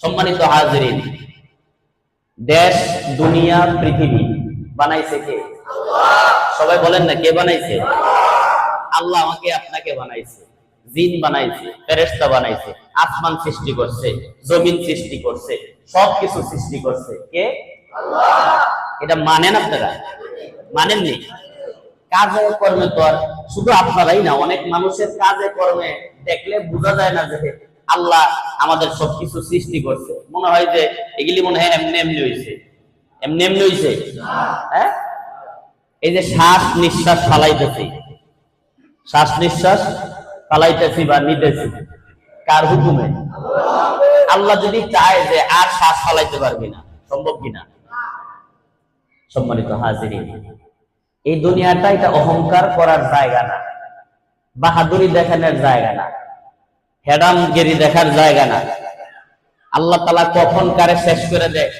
সম্মানিত হাজিরিন, দেশ, দুনিয়া, পৃথিবী বানাইছে কে? সবাই বলেন না, কে বানাইছে? আল্লাহ আমাকে আপনাকে বানাইছে, জিন বানাইছে, ফেরেশতা বানাইছে, আসমান সৃষ্টি করছে, জমিন সৃষ্টি করছে, সবকিছু সৃষ্টি করছে কে? এটা মানেন আপনারা? মানেননি? কাজে কর্মে তো আর, শুধু আপনারাই না, অনেক মানুষের কাজে কর্মে দেখলে বোঝা যায় না যে আল্লাহ আমাদের সবকিছু সৃষ্টি করছে। মনে হয় যে এগুলি মনে হয় এমনি এমনি হয়েছে এমনি এমনি হয়েছে হ্যাঁ? এই যে শ্বাস নিঃশ্বাস ফালাইতেছি। শ্বাস নিঃশ্বাস ফালাইতেছি বা নিতেছি, কার হুকুমে? আল্লাহ যদি চায় যে আর শ্বাস ফালাইতে পারবি না, সম্ভব কিনা সম্মানিত হাজিরি এই দুনিয়াটা এটা অহংকার করার জায়গা না, বাহাদুরি দেখানোর জায়গা না। হেডামগিরি দেখার জায়গা না। আল্লাহ তালা কখন কারে শেষ করে দেয়?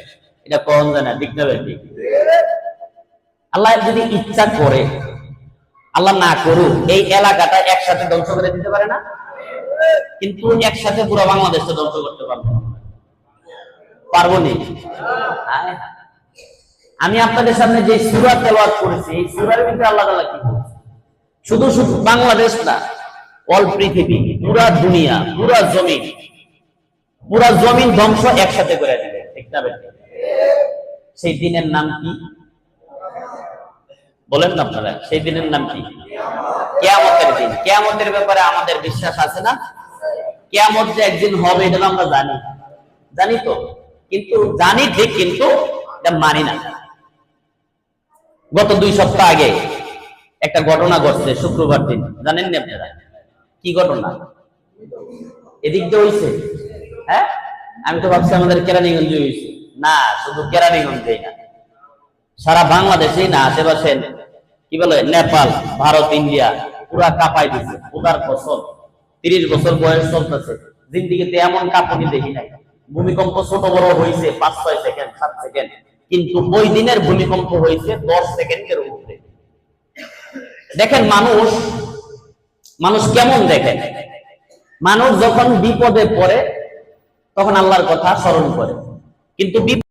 এটা কখন জানে, ঠিক না ঠিক আল্লাহ যদি ইচ্ছা করে, আল্লাহ না করুক, এই এলাকাটা একসাথে ধ্বংস করে দিতে পারে না? কিন্তু একসাথে পুরো বাংলাদেশটা ধ্বংস করতে পারব। পারব নি? আমি আপনাদের সামনে যে সুরা তেলাওয়াত করেছি, এই সুরার ভিতরে আল্লাহ তাআলা কি শুধু শুধু বাংলাদেশ না অল পৃথিবী, পুরা দুনিয়া, পুরা জমিন। পুরা জমিন ধ্বংস একসাথে করে দিবে। সেই দিনের নাম কি? বলেন না আপনারা, সেই দিনের নাম কি? কেয়ামতের দিন। কেয়ামতের ব্যাপারে আমাদের বিশ্বাস আছে না? কেয়ামত যে একদিন হবে, এটা আমরা জানি। জানি তো। কিন্তু জানি ঠিক, কিন্তু মানি না। গত দুই সপ্তাহ আগে একটা ঘটনা ঘটছে শুক্রবার দিন। জানেন না আপনারা? কি ঘটনা? এদিক দিয়ে হয়েছে হ্যাঁ? আমি তো ভাবছি আমাদের কেরানীগঞ্জে হয়েছে না, শুধু কেরানীগঞ্জেই না। সারা বাংলাদেশেই না, আশেপাশে কি বলে, নেপাল, ভারত, ইন্ডিয়া, পুরা কাঁপাই দিছে উদার ফসল। তিরিশ বছর বয়স চলতেছে। জিন্দিগিতে এমন কাঁপুনি দেখি নাই। ভূমিকম্প ছোট বড় হয়েছে পাঁচ, ছয় সেকেন্ড, সাত সেকেন্ড। কিন্তু ওই দিনের ভূমিকম্প হয়েছে দশ সেকেন্ডের উপরে। দেখেন মানুষ মানুষ কেমন দেখে? মানুষ যখন বিপদে পড়ে তখন আল্লাহর কথা স্মরণ করে। কিন্তু